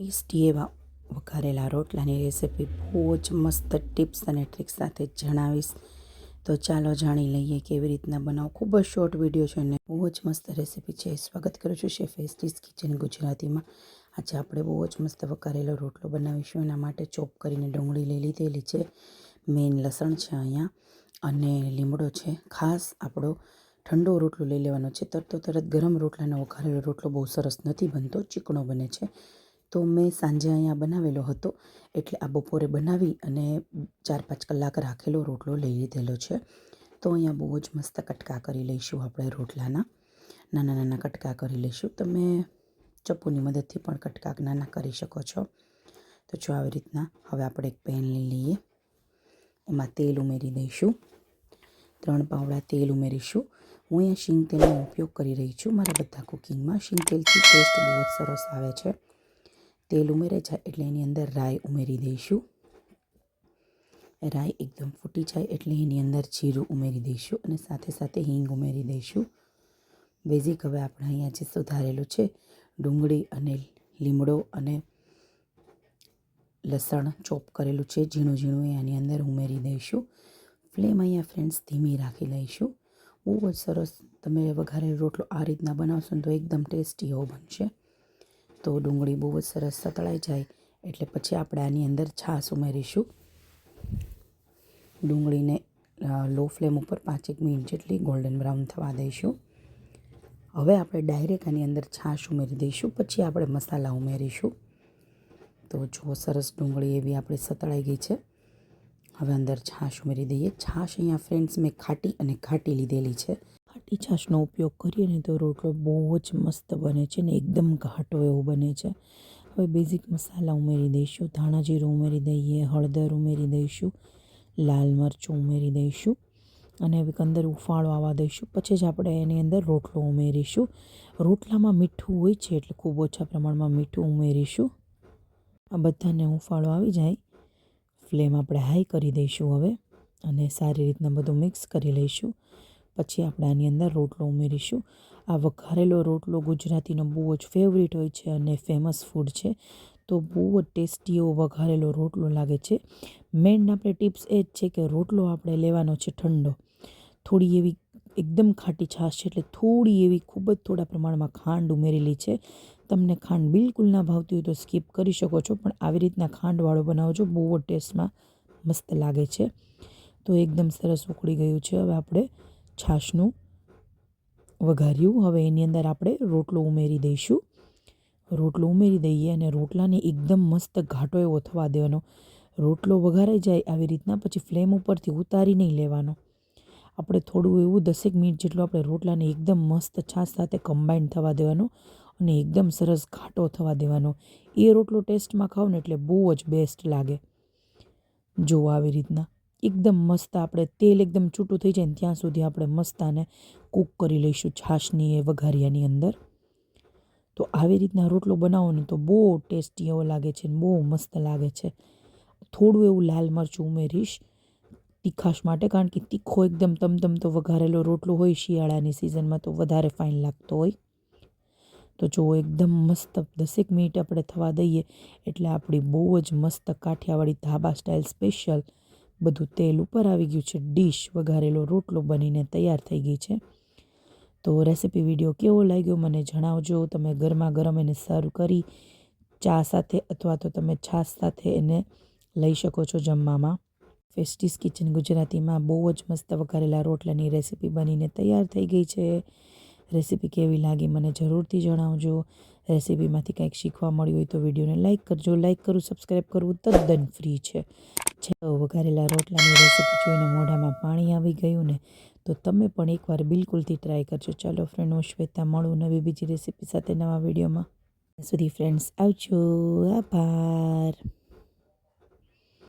Tasty એવા વઘારેલા રોટલાની recipe બહુ જ મસ્ત ટિપ્સ અને ટ્રિક્સ સાથે જણાવીશ. તો ચાલો જાણી લઈએ કેવી રીતના બનાવો. ખૂબ જ શોર્ટ વીડિયો છે અને બહુ જ મસ્ત રેસીપી છે. સ્વાગત કરું છું શેફ એસ્ટીસ કિચન ગુજરાતીમાં. આજે આપણે બહુ જ મસ્ત વઘારેલો રોટલો બનાવીશું. એના માટે ચોપ કરીને ડુંગળી લઈ લીધેલી છે. મેઇન લસણ છે અહીંયા અને લીમડો છે. ખાસ આપણો ઠંડો રોટલો લઈ લેવાનો છે. તરતો તરત ગરમ રોટલાનો વઘારેલો રોટલો બહુ સરસ નથી બનતો. ચીકણો બને છે. તો મેં સાંજે અહીંયા બનાવેલો હતો. એટલે આ બપોરે બનાવી અને ચાર પાંચ કલાક રાખેલો રોટલો લઈ લીધેલો છે. તો અહીંયા બહુ જ મસ્ત કટકા કરી લઈશું આપણે રોટલાના. નાના નાના કટકા કરી લઈશું. તમે ચપ્પુની મદદથી પણ કટકા નાના કરી શકો છો. તો જો આવી રીતના હવે આપણે એક પેન લઈ લઈએ. એમાં તેલ ઉમેરી દઈશું. ત્રણ પાવડા તેલ ઉમેરીશું. હું અહીંયા શીંગ તેલનો ઉપયોગ કરી રહી છું. મારા બધા કુકિંગમાં શીંગ તેલથી ટેસ્ટ બહુ જ સરસ આવે છે. તેલ ઉમેરે જાય એટલે એની અંદર રાઈ ઉમેરી દઈશું. રાઈ એકદમ ફૂટી જાય એટલે એની અંદર જીરું ઉમેરી દઈશું અને સાથે સાથે હિંગ ઉમેરી દઈશું. બેઝિક હવે આપણે અહીંયા જે સુધારેલું છે, ડુંગળી અને લીમડો અને લસણ ચોપ કરેલું છે, ઝીણું ઝીણું એની અંદર ઉમેરી દઈશું. ફ્લેમ અહીંયા ફ્રેન્ડ્સ ધીમી રાખી લઈશું. બહુ જ સરસ. તમે વઘારેલો રોટલો આ રીતના બનાવશો ને તો એકદમ ટેસ્ટી એવો બનશે. તો ડુંગળી બહુ જ સરસ સતળાઈ જાય. એટલે પછી આપણે આની અંદર છાશ ઉમેરીશું. ડુંગળીને લો ફ્લેમ ઉપર પાંચેક મિનિટ જેટલી ગોલ્ડન બ્રાઉન થવા દઈશું. હવે આપણે ડાયરેક્ટ આની અંદર છાશ ઉમેરી દઈશું. પછી આપણે મસાલા ઉમેરીશું. તો જો સરસ ડુંગળી એવી આપણી સતળાઈ ગઈ છે. હવે અંદર છાશ ઉમેરી દઈએ. છાશ અહીંયા ફ્રેન્ડ્સ મેં ખાટી અને ઘાટી લીધેલી છે. ખાટી છાશનો ઉપયોગ કરીએ ને તો રોટલો બહુ જ મસ્ત બને છે ને એકદમ ઘાટો એવો બને છે. હવે બેઝિક મસાલા ઉમેરી દઈશું, ધાણા જીરું ઉમેરી દઈએ, હળદર ઉમેરી દઈશું, લાલ મરચું ઉમેરી દઈશું અને હવે અંદર ઉફાળો આવવા દઈશું. પછી જ આપણે એની અંદર રોટલો ઉમેરીશું. રોટલામાં મીઠું હોય છે એટલે ખૂબ ઓછા પ્રમાણમાં મીઠું ઉમેરીશું. આ બધાને ઉફાળો આવી જાય. ફ્લેમ આપણે હાઈ કરી દઈશું હવે અને સારી રીતના બધું મિક્સ કરી લઈશું. પછી આપણે આની અંદર રોટલો ઉમેરીશું. આ વઘારેલો રોટલો ગુજરાતીનો બહુ જ ફેવરિટ હોય છે અને ફેમસ ફૂડ છે. તો બહુ જ ટેસ્ટી એવો વઘારેલો રોટલો લાગે છે. મેઇન આપણે ટિપ્સ એ જ છે કે રોટલો આપણે લેવાનો છે ઠંડો. થોડી એવી એકદમ ખાટી છાશ છે એટલે થોડી એવી ખૂબ જ થોડા પ્રમાણમાં ખાંડ ઉમેરેલી છે. તમને ખાંડ બિલકુલ ના ભાવતી હોય તો સ્કીપ કરી શકો છો, પણ આવી રીતના ખાંડવાળો બનાવજો, બહુ જ ટેસ્ટમાં મસ્ત લાગે છે. તો એકદમ સરસ ઉકળી ગયું છે. હવે આપણે છાશનું વઘાર્યું. હવે એની અંદર આપણે રોટલો ઉમેરી દઈશું. રોટલો ઉમેરી દઈએ અને રોટલાને એકદમ મસ્ત ઘાટો એવો થવા દેવાનો. રોટલો વઘારાઈ જાય આવી રીતના, પછી ફ્લેમ ઉપરથી ઉતારી નહીં લેવાનો. આપણે થોડું એવું દસેક મિનિટ જેટલું આપણે રોટલાને એકદમ મસ્ત છાશ સાથે કમ્બાઈન થવા દેવાનો અને એકદમ સરસ ઘાટો થવા દેવાનો. એ રોટલો ટેસ્ટમાં ખાવ ને એટલે બહુ જ બેસ્ટ લાગે. જો આવી રીતના. એકદમ મસ્ત આપણે તેલ એકદમ છૂટું થઈ જાય ને ત્યાં સુધી આપણે મસ્ત આને કૂક કરી લઈશું છાશની એ વઘારિયાની અંદર. તો આવી રીતના રોટલો બનાવો ને તો બહુ ટેસ્ટી એવો લાગે છે ને બહુ મસ્ત લાગે છે. થોડું એવું લાલ મરચું ઉમેરીશ તીખાશ માટે, કારણ કે તીખો એકદમ તમતમતો વઘારેલો રોટલો હોય શિયાળાની સિઝનમાં તો વધારે ફાઇન લાગતો હોય. તો જો એકદમ મસ્ત દસેક મિનિટ આપણે થવા દઈએ એટલે આપણી બહુ જ મસ્ત કાઠિયાવાડી ધાબા સ્ટાઇલ સ્પેશિયલ બધું તેલ ઉપર આવી ગયું છે. ડીશ વઘારેલો રોટલો બનીને તૈયાર થઈ ગઈ છે. તો રેસીપી વીડિયો કેવો લાગ્યો મને જણાવજો. તમે ગરમા ગરમ એને સર્વ કરી ચા સાથે અથવા તો તમે છાશ સાથે એને લઈ શકો છો જમવામાં. ફેસ્ટીસ કિચન ગુજરાતીમાં બહુ જ મસ્ત વઘારેલા રોટલાની રેસીપી બનીને તૈયાર થઈ ગઈ છે. રેસીપી કેવી લાગી મને જરૂરથી જણાવજો. રેસીપીમાંથી કંઈક શીખવા મળ્યું હોય તો વિડીયોને લાઇક કરજો. લાઇક કરવું સબસ્ક્રાઈબ કરવું તદ્દન ફ્રી છે. છે વઘારેલા રોટલાની રેસીપી જોઈને મોઢામાં પાણી આવી ગયું ને, તો તમે પણ એકવાર બિલકુલથી ટ્રાય કરજો. ચાલો ફ્રેન્ડ હું શ્વેતા મળું નવી બીજી રેસીપી સાથે નવા વિડીયોમાં. સુધી ફ્રેન્ડ્સ આવજો. આભાર.